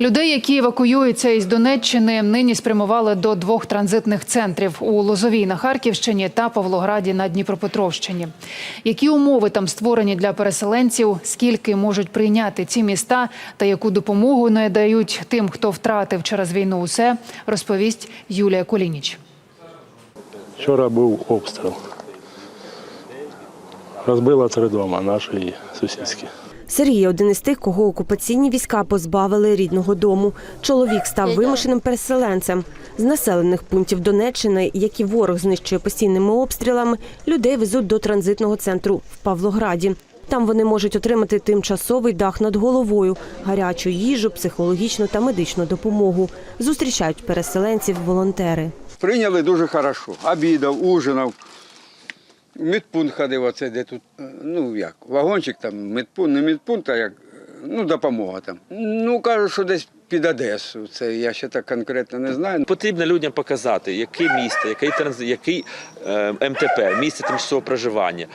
Людей, які евакуюються із Донеччини, нині спрямували до двох транзитних центрів у Лозовій на Харківщині та Павлограді на Дніпропетровщині. Які умови там створені для переселенців, скільки можуть прийняти ці міста та яку допомогу надають тим, хто втратив через війну усе, розповість Юлія Колініч. Вчора був обстріл. Розбила три дома наші сусідські. Сергій один із тих, кого окупаційні війська позбавили рідного дому. Чоловік став вимушеним переселенцем. З населених пунктів Донеччини, які ворог знищує постійними обстрілами, людей везуть до транзитного центру в Павлограді. Там вони можуть отримати тимчасовий дах над головою, гарячу їжу, психологічну та медичну допомогу. Зустрічають переселенців волонтери. Прийняли дуже хорошо. Обідав, ужинав. Медпункт ходив, оце де тут, е, ну як, вагончик там, медпункт, не медпункт, а як, ну, допомога там. Ну, кажуть, що десь під Одесу. Це я ще так конкретно не знаю. Потрібно людям показати, яке місто, який транзит, який е, МТП, місце тимчасового проживання.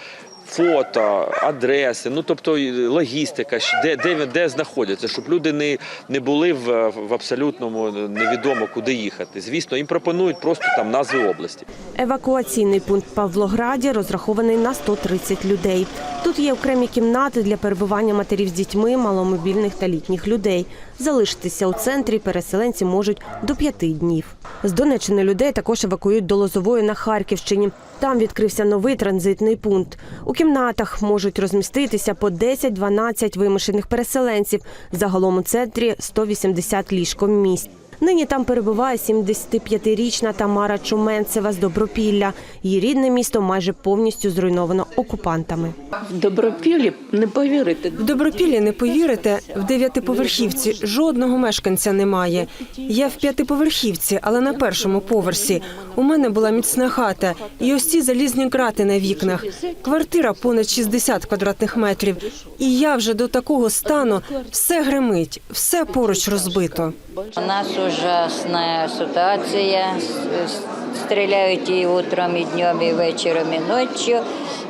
Фото, адреси, ну тобто логістика, де, де, де знаходяться, щоб люди не, не були в, в абсолютному невідомо куди їхати. Звісно, їм пропонують просто там назви області. Евакуаційний пункт Павлограді розрахований на 130 людей. Тут є окремі кімнати для перебування матерів з дітьми, маломобільних та літніх людей. Залишитися у центрі переселенці можуть до п'яти днів. З Донеччини людей також евакуюють до Лозової на Харківщині. Там відкрився новий транзитний пункт. У кімнатах можуть розміститися по 10-12 вимушених переселенців. Загалом у центрі 180 ліжкомісць. Нині там перебуває 75-річна Тамара Чуменцева з Добропілля. Її рідне місто майже повністю зруйновано окупантами. В Добропіллі не повірите. В Добропіллі не повірите, в дев'ятиповерхівці жодного мешканця немає. Я в п'ятиповерхівці, але на першому поверсі. У мене була міцна хата, і ось ці залізні грати на вікнах. Квартира понад 60 квадратних метрів. І я вже до такого стану все гримить, все поруч розбито. У нас ужасна ситуація. Стріляють і утром, і днем, і вечором, і ночі.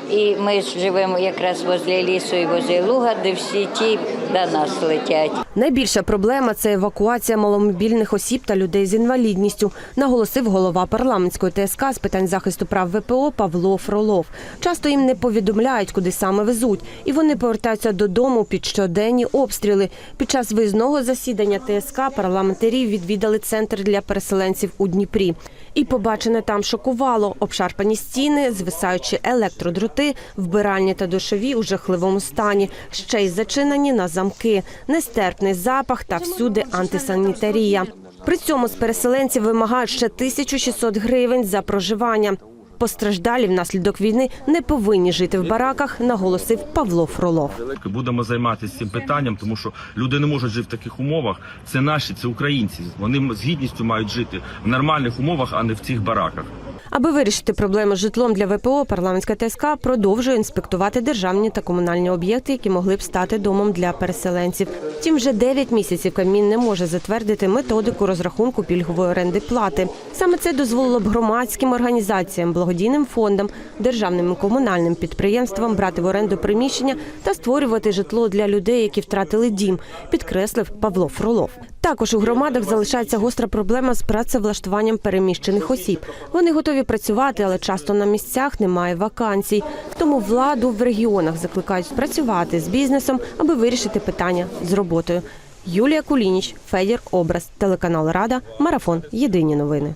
І ми живемо якраз возле лісу і возле луга, де всі ті до нас летять. Найбільша проблема це евакуація маломобільних осіб та людей з інвалідністю, наголосив голова парламентської ТСК з питань захисту прав ВПО Павло Фролов. Часто їм не повідомляють, куди саме везуть, і вони повертаються додому під щоденні обстріли. Під час виїзного засідання ТСК парламентарі відвідали центр для переселенців у Дніпрі. І побачене там шокувало обшарпані стіни, звисаючі електродроти, вбиральні та душові у жахливому стані, ще й зачинені на замки, нестерпний запах та всюди антисанітарія. При цьому з переселенців вимагають ще 1600 гривень за проживання. Постраждалі внаслідок війни не повинні жити в бараках, наголосив Павло Фролов. Будемо займатися цим питанням, тому що люди не можуть жити в таких умовах. Це наші, це українці. Вони з гідністю мають жити в нормальних умовах, а не в цих бараках. Аби вирішити проблему з житлом для ВПО, парламентська ТСК продовжує інспектувати державні та комунальні об'єкти, які могли б стати домом для переселенців. Втім, вже 9 місяців Кабмін не може затвердити методику розрахунку пільгової оренди плати. Саме це дозволило б громадським організаціям, благодійним фондам, державним і комунальним підприємствам брати в оренду приміщення та створювати житло для людей, які втратили дім, підкреслив Павло Фролов. Також у громадах залишається гостра проблема з працевлаштуванням переміщених осіб. Вони готові працювати, але часто на місцях немає вакансій. Тому владу в регіонах закликають працювати з бізнесом, аби вирішити питання з роботою. Юлія Кулініч, Федір Образ, телеканал Рада, Марафон. Єдині новини.